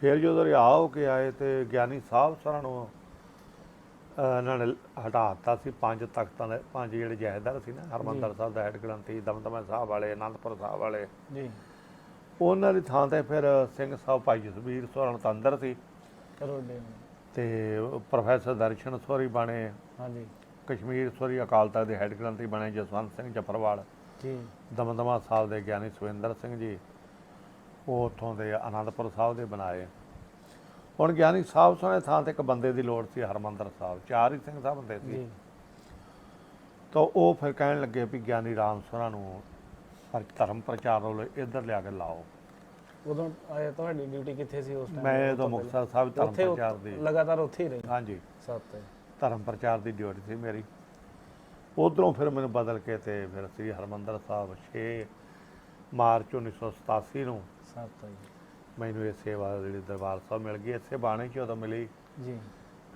ਫਿਰ ਜਦੋਂ ਰਿਹਾ ਹੋ ਕੇ ਆਏ ਤੇ ਗਿਆਨੀ ਸਾਹਿਬ ਸਰਾਂ ਨੂੰ ਇਹਨਾਂ ਨੇ ਹਟਾਤਾ ਸੀ ਪੰਜ ਤਖਤਾਂ ਦੇ ਪੰਜ ਜਿਹੜੇ ਜਹੇਦਾਰ ਸੀ ਨਾ ਹਰਮੰਦਰ ਸਾਹਿਬ ਦਾ ਹੈਡ ਗ੍ਰੰਥੀ ਦਮਦਮਾ ਸਾਹਿਬ ਵਾਲੇ ਅਨੰਦਪੁਰ ਸਾਹਿਬ ਵਾਲੇ। ਜੀ। ਉਹਨਾਂ ਦੀ ਥਾਂ ਤੇ ਫਿਰ ਸਿੰਘ ਸਾਹਿਬ ਭਾਈ ਜਸਵੀਰ ਸੋਰਨ ਤਾਂ ਅੰਦਰ ਸੀ ਕਰੋੜੇ ਤੇ ਪ੍ਰੋਫੈਸਰ ਦਰਸ਼ਨ ਸੋਰੀ ਬਣੇ ਹਾਂਜੀ। ਕਸ਼ਮੀਰ ਸੋਰੀ ਅਕਾਲ ਤਖਤ ਦੇ ਹੈਡ ਗ੍ਰੰਥੀ ਬਣੇ ਜਸਵੰਤ ਸਿੰਘ ਜਫਰਵਾਲ ਜੀ। ਦਮਦਮਾ ਸਾਹਿਬ ਦੇ ਗਿਆਨੀ ਸੁਵਿੰਦਰ ਸਿੰਘ ਜੀ ਉਹ ਉੱਥੋਂ ਦੇ ਆਨੰਦਪੁਰ ਸਾਹਿਬ ਦੇ ਬਣਾਏ। ਹੁਣ ਗਿਆਨੀ ਸਾਹਿਬ ਸੋਨੇ ਥਾਂ ਤੇ ਇੱਕ ਬੰਦੇ ਦੀ ਲੋੜ ਸੀ ਹਰਮੰਦਰ ਸਾਹਿਬ। ਚਾਰ ਹੀ ਸਿੰਘ ਸਾਹਿਬ ਹੁੰਦੇ ਸੀ। ਤਾਂ ਉਹ ਫਿਰ ਕਹਿਣ ਲੱਗੇ ਵੀ ਗਿਆਨੀ ਰਾਮ ਸੋਨਾ ਨੂੰ ਪਰ ਧਰਮ ਪ੍ਰਚਾਰ ਲਈ ਇੱਧਰ ਲਿਆ ਕੇ ਲਾਓ। ਉਦੋਂ ਆਇਆ ਤੁਹਾਡੀ ਡਿਊਟੀ ਕਿੱਥੇ ਸੀ ਉਸ ਟਾਈਮ ਮੈਂ ਉਦੋਂ ਮੁਕਤਸਰ ਸਾਹਿਬ ਧਰਮ ਪ੍ਰਚਾਰ ਦੀ ਲਗਾਤਾਰ ਉੱਥੇ ਹੀ ਰਹੇ? ਹਾਂਜੀ। ਸੱਤ ਧਰਮ ਪ੍ਰਚਾਰ ਦੀ ਡਿਊਟੀ ਸੀ ਮੇਰੀ। ਉਧਰੋਂ ਫਿਰ ਮੈਨੂੰ ਬਦਲ ਕੇ ਤੇ ਫਿਰ ਸ੍ਰੀ ਹਰਮੰਦਰ ਸਾਹਿਬ 6 ਮਾਰਚ 1987 ਨੂੰ ਹੈ ਜੀ। ਮੈਨੂੰ ਇਹ ਸੇਵਾ ਜਿਹੜੀ ਦਰਬਾਰ ਸਾਹਿਬ ਮਿਲ ਗਈ ਇਸੇ ਬਾਣੇ 'ਚ ਉਦੋਂ ਮਿਲੀ। ਜੀ।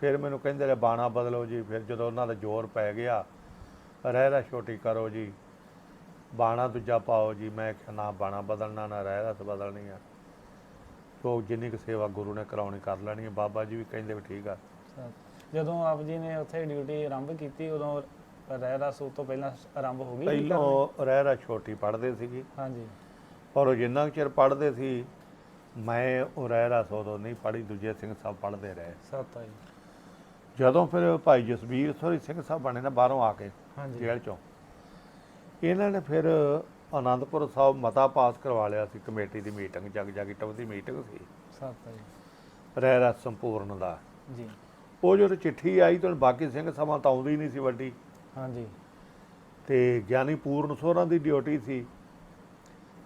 ਫਿਰ ਮੈਨੂੰ ਕਹਿੰਦੇ ਰਹੇ ਬਾਣਾ ਬਦਲੋ ਜੀ ਫਿਰ ਜਦੋਂ ਉਹਨਾਂ ਦਾ ਜ਼ੋਰ ਪੈ ਗਿਆ ਰਹਿਰਾ ਛੋਟੀ ਕਰੋ ਜੀ ਬਾਣਾ ਦੂਜਾ ਪਾਓ ਜੀ। ਮੈਂ ਕਿਹਾ ਨਾ ਬਾਣਾ ਬਦਲਣਾ ਨਾ ਰਹਿਰਾ ਬਦਲਣੀ ਆ। ਤੋ ਜਿੰਨੀ ਕੁ ਸੇਵਾ ਗੁਰੂ ਨੇ ਕਰਾਉਣੀ ਕਰ ਲੈਣੀ ਹੈ ਬਾਬਾ ਜੀ ਵੀ ਕਹਿੰਦੇ ਵੀ ਠੀਕ ਆ। ਜਦੋਂ ਆਪ ਜੀ ਨੇ ਉੱਥੇ ਡਿਊਟੀ ਆਰੰਭ ਕੀਤੀ ਉਦੋਂ ਰਹਿ ਰਸ ਤੋਂ ਪਹਿਲਾਂ ਆਰੰਭ ਹੋ ਗਈ ਪਹਿਲਾਂ? ਉਹ ਰਹਿਰਾ ਛੋਟੀ ਪੜ੍ਹਦੇ ਸੀਗੇ। ਹਾਂਜੀ। ਪਰ ਉਹ ਜਿੰਨਾ ਕੁ ਚਿਰ ਪੜ੍ਹਦੇ ਸੀ ਮੈਂ ਉਹ ਰਹਿਰਾ ਸੋਦੋਂ ਨਹੀਂ ਪੜ੍ਹੀ ਦੂਜੇ ਸਿੰਘ ਸਾਹਿਬ ਪੜ੍ਹਦੇ ਰਹੇ। ਸੱਤ ਜੀ। ਜਦੋਂ ਫਿਰ ਭਾਈ ਜਸਬੀਰ ਸੋਰੀ ਸਿੰਘ ਸਾਹਿਬ ਬਣੇ ਨਾ ਬਾਹਰੋਂ ਆ ਕੇ ਹਾਂਜੀ। ਜੇਲ੍ਹ ਚੋਂ। ਇਹਨਾਂ ਨੇ ਫਿਰ ਆਨੰਦਪੁਰ ਸਾਹਿਬ ਮਤਾ ਪਾਸ ਕਰਵਾ ਲਿਆ ਸੀ ਕਮੇਟੀ ਦੀ ਮੀਟਿੰਗ ਜਗ ਜਗਟਵ ਦੀ ਮੀਟਿੰਗ ਸੀ। ਸੱਤ ਜੀ। ਰਹਿ ਰਸ ਸੰਪੂਰਨ ਦਾ। ਜੀ। ਉਹ ਜਦੋਂ ਚਿੱਠੀ ਆਈ ਤਾਂ ਬਾਕੀ ਸਿੰਘ ਸਮਾਂ ਤਾਂ ਆਉਂਦੀ ਨਹੀਂ ਸੀ ਵੱਡੀ। ਹਾਂਜੀ। ਤੇ ਗਿਆਨੀ ਪੂਰਨ ਸੋਹਰਾਂ ਦੀ ਡਿਊਟੀ ਸੀ।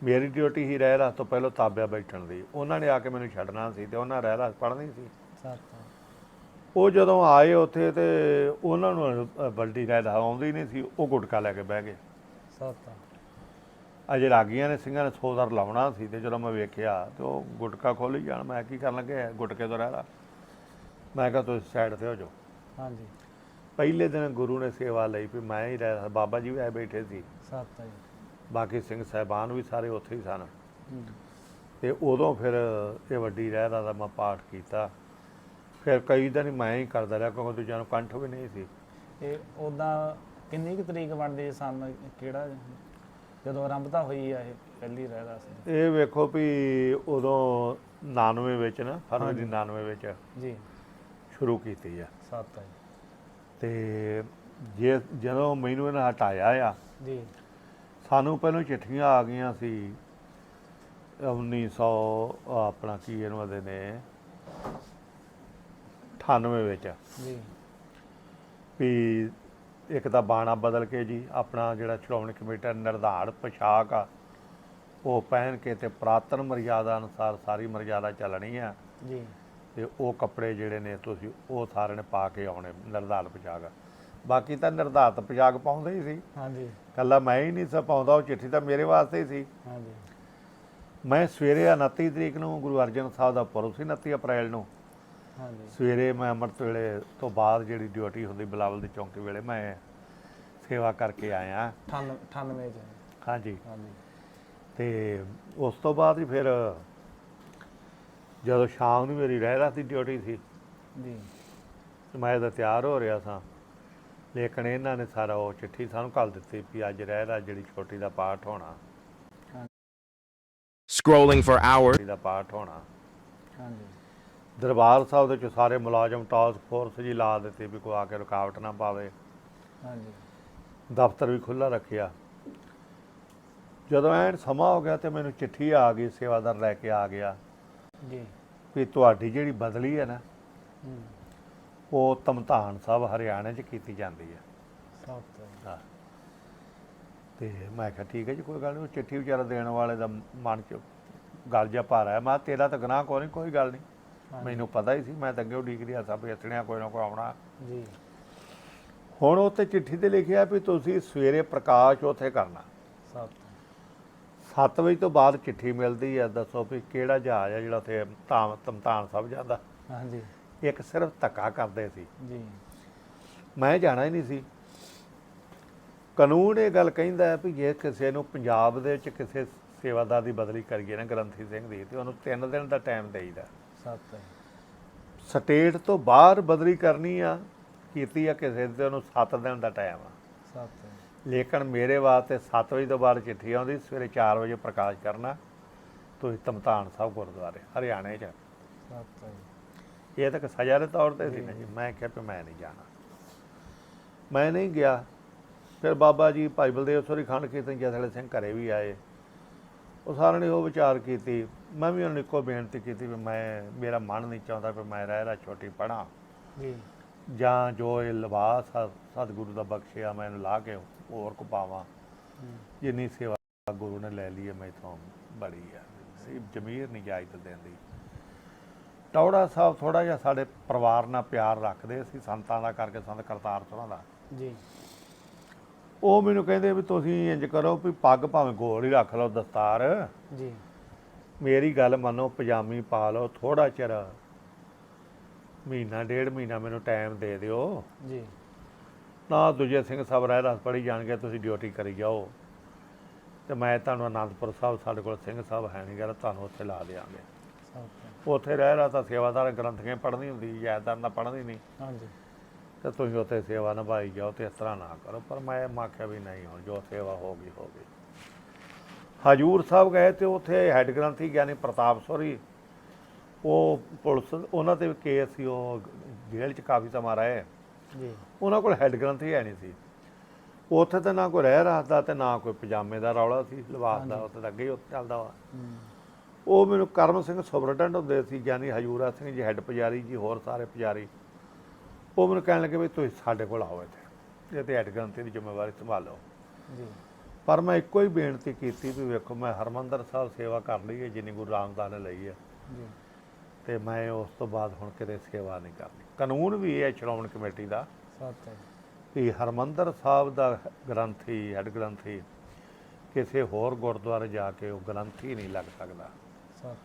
ਮੇਰੀ ਡਿਊਟੀ ਹੀ ਰਹਿ ਰਸ ਤੋਂ ਪਹਿਲਾਂ ਤਾਬਿਆ ਬੈਠਣ ਦੀ। ਉਹਨਾਂ ਨੇ ਆ ਕੇ ਮੈਨੂੰ ਛੱਡਣਾ ਸੀ ਤੇ ਉਹਨਾਂ ਰਹਿ ਰਸ ਪੜ੍ਹਨੀ ਸੀ। ਉਹ ਜਦੋਂ ਆਏ ਉੱਥੇ ਤੇ ਉਹਨਾਂ ਨੂੰ ਵੱਡੀ ਰਹਿ ਰਸ ਆਉਂਦੀ ਨਹੀਂ ਸੀ ਉਹ ਗੁਟਕਾ ਲੈ ਕੇ ਬਹਿ ਗਏ। ਸੱਤ। ਅਜੇ ਰਾਗੀਆਂ ਨੇ ਸਿੰਘਾਂ ਨੇ ਸੋਦਰ ਲਾਉਣਾ ਸੀ ਤੇ ਜਦੋਂ ਮੈਂ ਵੇਖਿਆ ਤੇ ਉਹ ਗੁਟਕਾ ਖੋਲੀ ਜਾਣ ਮੈਂ ਕੀ ਕਰਨ ਲੱਗੇ ਗੁਟਕੇ ਤੋਂ ਰਹਿਦਾ ਮੈਂ ਕਿਹਾ ਤੁਸੀਂ ਸਾਈਡ ਤੇ ਹੋ ਜਾਓ। ਹਾਂਜੀ। ਪਹਿਲੇ ਦਿਨ ਗੁਰੂ ਨੇ ਸੇਵਾ ਲਈ ਵੀ ਮੈਂ ਹੀ ਰਹਿ ਬਾਬਾ ਜੀ ਵੀ ਆਏ ਬੈਠੇ ਸੀ ਸੱਤ ਜੀ। ਬਾਕੀ ਸਿੰਘ ਸਾਹਿਬਾਨ ਵੀ ਸਾਰੇ ਉੱਥੇ ਹੀ ਸਨ। ਤੇ ਉਦੋਂ ਫਿਰ ਇਹ ਵੱਡੀ ਰਹਿਦਾ ਦਾ ਮੈਂ ਪਾਠ ਕੀਤਾ ਫਿਰ ਕਈ ਦਿਨ ਮੈਂ ਹੀ ਕਰਦਾ ਰਿਹਾ ਕਿਉਂਕਿ ਦੂਜਿਆਂ ਨੂੰ ਕੰਠ ਵੀ ਨਹੀਂ ਸੀ ਇਹ ਉਦਾਂ ਕਿੰਨੀ ਕੁ ਤਰੀਕ ਬਣਦੀ ਸਨ ਕਿਹੜਾ ਜਦੋਂ ਆਰੰਭਤਾ ਹੋਈ ਆ ਇਹ ਪਹਿਲੀ ਰਹਿ ਦੀ? ਇਹ ਵੇਖੋ ਵੀ ਉਦੋਂ 99 ਵਿੱਚ ਨਾ ਫਰਵਰੀ 99 ਵਿੱਚ ਜੀ ਸ਼ੁਰੂ ਕੀਤੀ ਆ ਸੱਤ ਹੈ। ਤੇ ਜੇ ਜਦੋਂ ਮੈਨੂੰ ਇਹਨਾਂ ਹਟਾਇਆ ਆ ਜੀ। ਸਾਨੂੰ ਪਹਿਲਾਂ ਚਿੱਠੀਆਂ ਆ ਗਈਆਂ ਸੀ 1900 ਆਪਣਾ ਕੀ ਇਹਨੂੰ ਆਦੇ ਨੇ 98 ਵਿੱਚ। ਜੀ। ਵੀ ਇੱਕ ਤਾਂ ਬਾਣਾ ਬਦਲ ਕੇ ਜੀ ਆਪਣਾ ਜਿਹੜਾ ਸ਼੍ਰੋਮਣੀ ਕਮੇਟੀ ਨਿਰਧਾਰ ਪੋਸ਼ਾਕ ਆ ਉਹ ਪਹਿਨ ਕੇ ਤੇ ਪ੍ਰਾਤਨ ਮਰਿਆਦਾ ਅਨੁਸਾਰ ਸਾਰੀ ਮਰਿਆਦਾ ਚੱਲਣੀ ਆ। ਜੀ। ਤੇ ਉਹ ਕੱਪੜੇ ਜਿਹੜੇ ਨੇ ਤੁਸੀਂ ਉਹ ਸਾਰਿਆਂ ਨੇ ਪਾ ਕੇ ਆਉਣੇ ਨਿਰਧਾਰ ਪੋਸ਼ਾਕ। ਬਾਕੀ ਤਾਂ ਨਿਰਧਾਰਤ ਪੋਸ਼ਾਕ ਪਾਉਂਦੇ ਹੀ ਸੀ। ਹਾਂਜੀ। ਕੱਲਾ ਮੈਂ ਹੀ ਨਹੀਂ ਸੀ ਪਾਉਂਦਾ ਉਹ ਚਿੱਠੀ ਤਾਂ ਮੇਰੇ ਵਾਸਤੇ ਹੀ ਸੀ। ਹਾਂਜੀ। ਮੈਂ ਸਵੇਰੇ 29 ਤਰੀਕ ਨੂੰ ਗੁਰੂ ਅਰਜਨ ਸਾਹਿਬ ਦਾ ਪੁਰਬ ਸੀ 29 ਅਪ੍ਰੈਲ ਨੂੰ। ਹਾਂਜੀ। ਸਵੇਰੇ ਮੈਂ ਅੰਮ੍ਰਿਤ ਵੇਲੇ ਤੋਂ ਬਾਅਦ ਜਿਹੜੀ ਡਿਊਟੀ ਹੁੰਦੀ ਬਲਾਵਲ ਦੀ ਚੌਂਕੀ ਵੇਲੇ ਮੈਂ ਸੇਵਾ ਕਰਕੇ ਆਇਆ। 98 98 ਚ। ਹਾਂਜੀ। ਹਾਂਜੀ। ਤੇ ਉਸ ਤੋਂ ਬਾਅਦ ਹੀ ਫਿਰ ਜਦੋਂ ਸ਼ਾਮ ਨੂੰ ਮੇਰੀ ਰਹਿ ਰਾਤ ਦੀ ਡਿਊਟੀ ਸੀ ਜੀ। ਮੈਂ ਤਾਂ ਤਿਆਰ ਹੋ ਰਿਹਾ ਸਾਂ। ਲੇਕਿਨ ਇਹਨਾਂ ਨੇ ਸਾਰਾ ਉਹ ਚਿੱਠੀ ਸਾਨੂੰ ਕੱਲ ਦਿੱਤੀ ਵੀ ਅੱਜ ਰਹਿ ਰਾਤ ਜਿਹੜੀ ਛੋਟੀ ਦਾ ਪਾਠ ਹੋਣਾ। Scrolling for hours. ਛੋਟੀ ਦਾ ਪਾਠ ਹੋਣਾ। ਹਾਂਜੀ। ਦਰਬਾਰ ਸਾਹਿਬ ਦੇ ਚ ਸਾਰੇ ਮੁਲਾਜ਼ਮ ਟਾਸਕ ਫੋਰਸ ਜੀ ਲਾ ਦਿੱਤੀ ਵੀ ਕੋਈ ਆ ਕੇ ਰੁਕਾਵਟ ਨਾ ਪਾਵੇ। ਹਾਂਜੀ। ਦਫ਼ਤਰ ਵੀ ਖੁੱਲਾ ਰੱਖਿਆ। ਜਦੋਂ ਐਨ ਸਮਾਂ ਹੋ ਗਿਆ ਤੇ ਮੈਨੂੰ ਚਿੱਠੀ ਆ ਗਈ ਸੇਵਾਦਾਰ ਲੈ ਕੇ ਆ ਗਿਆ। ਜੀ। ਵੀ ਤੁਹਾਡੀ ਜਿਹੜੀ ਬਦਲੀ ਹੈ ਨਾ ਉਹ ਤਮਤਾਨ ਸਾਹਿਬ ਹਰਿਆਣਾ 'ਚ ਕੀਤੀ ਜਾਂਦੀ ਹੈ। ਹੈ। ਤੇ ਮੈਂ ਕਿਹਾ ਠੀਕ ਹੈ ਜੀ ਕੋਈ ਗੱਲ ਨਹੀਂ ਉਹ ਚਿੱਠੀ ਵਿਚਾਰਾ ਦੇਣ ਵਾਲੇ ਦਾ ਮਨ 'ਚ ਗੱਲ ਜਿਹਾ ਭਾਰਾ ਹੈ। ਮੈਂ ਕਿਹਾ ਤੇਰਾ ਤਾਂ ਗੁਨਾਹ ਕੋਈ ਨਹੀਂ ਕੋਈ ਗੱਲ ਨਹੀਂ। ਮੈਨੂੰ ਪਤਾ ਹੀ ਸੀ ਮੈਂ ਤਾਂ ਅੱਗੇ ਉਹ ਡਿਗਰੀ ਆ ਸਭ ਵੇਚਣਿਆ ਕੋਈ ਨਾ ਕੋਈ ਆਉਣਾ। ਜੀ। ਹੁਣ ਉੱਤੇ ਚਿੱਠੀ ਤੇ ਲਿਖਿਆ ਵੀ ਤੁਸੀਂ ਸਵੇਰੇ ਪ੍ਰਕਾਸ਼ ਉੱਥੇ ਕਰਨਾ। ਸੱਤ 7 ਵਜੇ ਤੋਂ ਬਾਅਦ ਚਿੱਠੀ ਮਿਲਦੀ ਹੈ ਦੱਸੋ ਵੀ ਕਿਹੜਾ ਜਹਾਜ਼ ਹੈ ਜਿਹੜਾ ਉੱਥੇ ਧਾਮ ਤਮਤਾਨ ਸਾਹਿਬ ਜਾਂਦਾ। ਹਾਂਜੀ। ਇੱਕ ਸਿਰਫ ਧੱਕਾ ਕਰਦੇ ਸੀ। ਜੀ। ਮੈਂ ਜਾਣਾ ਹੀ ਨਹੀਂ ਸੀ। ਕਾਨੂੰਨ ਇਹ ਗੱਲ ਕਹਿੰਦਾ ਹੈ ਵੀ ਜੇ ਕਿਸੇ ਨੂੰ ਪੰਜਾਬ ਦੇ ਵਿੱਚ ਕਿਸੇ ਸੇਵਾਦਾਰ ਦੀ ਬਦਲੀ ਕਰੀਏ ਨਾ ਗ੍ਰੰਥੀ ਸਿੰਘ ਦੀ ਤੇ ਉਹਨੂੰ 3 ਦਿਨ ਦਾ ਟਾਈਮ ਦੇਈਦਾ। ਸੱਤ ਸਟੇਟ ਤੋਂ ਬਾਹਰ ਬਦਲੀ ਕਰਨੀ ਆ ਕੀਤੀ ਆ ਕਿਸੇ ਦੇ ਉਹਨੂੰ 7 ਦਿਨ ਦਾ ਟਾਈਮ ਆ। ਸੱਤ ਲੇਕਿਨ ਮੇਰੇ ਵਾਸਤੇ 7 ਵਜੇ ਤੋਂ ਬਾਅਦ ਚਿੱਠੀ ਆਉਂਦੀ ਸਵੇਰੇ 4 ਵਜੇ ਪ੍ਰਕਾਸ਼ ਕਰਨਾ। ਤੁਸੀਂ ਤਮਤਾਨ ਸਾਹਿਬ ਗੁਰਦੁਆਰੇ ਹਰਿਆਣੇ 'ਚ। ਇਹ ਤਾਂ ਸਜ਼ਾ ਦੇ ਤੌਰ ਤੇ ਸੀ। ਨਾ ਜੀ ਮੈਂ ਕਿਹਾ ਵੀ ਮੈਂ ਨਹੀਂ ਜਾਣਾ। ਮੈਂ ਨਹੀਂ ਗਿਆ। ਫਿਰ ਬਾਬਾ ਜੀ ਭਾਈ ਬਲਦੇਵ ਸੋਰੀ ਖੰਡ ਕੀਰਤਨ ਜਥੇਦਾਰ ਸਿੰਘ ਘਰੇ ਵੀ ਆਏ। ਉਹ ਸਾਰਿਆਂ ਨੇ ਉਹ ਵਿਚਾਰ ਕੀਤੀ। ਮੈਂ ਵੀ ਉਹਨਾਂ ਨੂੰ ਇੱਕੋ ਬੇਨਤੀ ਕੀਤੀ ਵੀ ਮੈਂ ਮੇਰਾ ਮਨ ਨਹੀਂ ਚਾਹੁੰਦਾ ਵੀ ਮੈਂ ਰਹਿ ਰਾ ਛੋਟੀ ਪੜਾਂ ਜੀ। ਜਾਂ ਜੋ ਇਹ ਲਿਬਾਸ ਆ ਸਤਿਗੁਰੂ ਦਾ ਬਖਸ਼ਿਆ ਮੈਂ ਇਹਨੂੰ ਲਾ ਕੇ ਹੋਰ ਕੋ ਪਾਵਾਂ। ਹੂੰ। ਜਿੰਨੀ ਸੇਵਾ ਗੁਰੂ ਨੇ ਲੈ ਲਈ ਹੈ ਮੈਥੋਂ ਬੜੀ ਆ ਸੀ ਜ਼ਮੀਰ ਨਹੀਂ ਇਜਾਜ਼ਤ ਦਿੰਦੀ ਟੌੜਾ ਸਾਹਿਬ ਥੋੜਾ ਜਿਹਾ ਸਾਡੇ ਪਰਿਵਾਰ ਨਾਲ ਪਿਆਰ ਰੱਖਦੇ ਸੀ ਸੰਤਾਂ ਦਾ ਕਰਕੇ ਸੰਤ ਕਰਤਾਰ ਸੋਹਣਾ ਦਾ। ਜੀ। ਉਹ ਮੈਨੂੰ ਕਹਿੰਦੇ ਵੀ ਤੁਸੀਂ ਇੰਜ ਕਰੋ ਵੀ ਪੱਗ ਭਾਵੇਂ ਗੋਲ ਹੀ ਰੱਖ ਲਓ ਦਸਤਾਰ। ਜੀ। ਮੇਰੀ ਗੱਲ ਮੰਨੋ ਪਜਾਮੀ ਪਾ ਲਓ ਥੋੜਾ ਚਿਰ ਮਹੀਨਾ ਡੇਢ ਮਹੀਨਾ ਮੈਨੂੰ ਟਾਈਮ ਦੇ ਦਿਓ। ਜੀ। ਨਾ ਦੂਜੇ ਸਿੰਘ ਸਾਹਿਬ ਰਹਿ ਰਸ ਪੜੀ ਜਾਣਗੇ ਤੁਸੀਂ ਡਿਊਟੀ ਕਰੀ ਜਾਓ। ਤੇ ਮੈਂ ਤੁਹਾਨੂੰ ਅਨੰਦਪੁਰ ਸਾਹਿਬ ਸਾਡੇ ਕੋਲ ਸਿੰਘ ਸਾਹਿਬ ਹੈ ਨਹੀਂ ਗਾ ਤੁਹਾਨੂੰ ਉੱਥੇ ਲਾ ਦਿਆਂਗੇ। ਉੱਥੇ ਰਹਿ ਰਹਾ ਤਾਂ ਸੇਵਾਦਾਰ ਗ੍ਰੰਥੀਆਂ ਪੜ੍ਹਨੀ ਹੁੰਦੀ ਜਾਇਦਾਰ ਨਾ ਪੜ੍ਹਨੀ ਨਹੀਂ ਹਾਂਜੀ। ਤੇ ਤੁਸੀਂ ਉੱਥੇ ਸੇਵਾ ਨਿਭਾਈ ਜਾਓ ਤੇ ਇਸ ਤਰ੍ਹਾਂ ਨਾ ਕਰੋ ਪਰ ਮੈਂ ਆਖਿਆ ਵੀ ਨਹੀਂ ਹੁਣ ਜੋ ਸੇਵਾ ਹੋ ਗਈ ਹੋ ਗਈ। ਹਜੂਰ ਸਾਹਿਬ ਗਏ ਤੇ ਉੱਥੇ ਹੈੱਡ ਗ੍ਰੰਥੀ ਗਿਆਨੀ ਪ੍ਰਤਾਪ ਸੋਰੀ ਉਹ ਪੁਲਿਸ ਉਹਨਾਂ ਤੇ ਕੇਸ ਸੀ ਉਹ ਜੇਲ੍ਹ 'ਚ ਕਾਫੀ ਸਮਾਂ ਰਹੇ। ਜੀ। ਉਹਨਾਂ ਕੋਲ ਹੈੱਡ ਗ੍ਰੰਥੀ ਹੈ ਨਹੀਂ ਸੀ। ਉੱਥੇ ਤਾਂ ਨਾ ਕੋਈ ਰਹਿ ਰਾਸਦਾ ਤੇ ਨਾ ਕੋਈ ਪਜਾਮੇ ਦਾ ਰੌਲਾ ਸੀ ਲਿਬਾਸ ਦਾ ਉੱਥੇ ਤਾਂ ਅੱਗੇ ਹੀ ਉੱਥੇ ਚੱਲਦਾ ਵਾ। ਉਹ ਮੈਨੂੰ ਕਰਮ ਸਿੰਘ ਸੁਬਰਟੈਂਡ ਹੁੰਦੇ ਸੀ ਗਿਆਨੀ ਹਜੂਰਾ ਸਿੰਘ ਜੀ ਹੈੱਡ ਪੁਜਾਰੀ ਜੀ ਹੋਰ ਸਾਰੇ ਪੁਜਾਰੀ। ਉਹ ਮੈਨੂੰ ਕਹਿਣ ਲੱਗੇ ਵੀ ਤੁਸੀਂ ਸਾਡੇ ਕੋਲ ਆਓ ਇੱਥੇ ਇਹ ਤੇ ਹੈੱਡ ਗ੍ਰੰਥੀ ਦੀ ਜ਼ਿੰਮੇਵਾਰੀ ਸੰਭਾਲੋ। ਜੀ। ਪਰ ਮੈਂ ਇੱਕੋ ਹੀ ਬੇਨਤੀ ਕੀਤੀ ਵੀ ਵੇਖੋ ਮੈਂ ਹਰਮੰਦਰ ਸਾਹਿਬ ਸੇਵਾ ਕਰ ਲਈ ਹੈ ਜਿੰਨੀ ਗੁਰੂ ਰਾਮਦਾਸ ਨੇ ਲਈ ਹੈ। ਜੀ। ਤੇ ਮੈਂ ਉਸ ਤੋਂ ਬਾਅਦ ਹੁਣ ਕਿਤੇ ਸੇਵਾ ਨਹੀਂ ਕਰਨੀ। ਕਾਨੂੰਨ ਵੀ ਇਹ ਹੈ ਸ਼੍ਰੋਮਣੀ ਕਮੇਟੀ ਦਾ ਸੱਤ ਹੈ ਕਿ ਹਰਮੰਦਰ ਸਾਹਿਬ ਦਾ ਗ੍ਰੰਥੀ ਹੈੱਡ ਗ੍ਰੰਥੀ ਕਿਸੇ ਹੋਰ ਗੁਰਦੁਆਰੇ ਜਾ ਕੇ ਉਹ ਗ੍ਰੰਥੀ ਨਹੀਂ ਲੱਗ ਸਕਦਾ।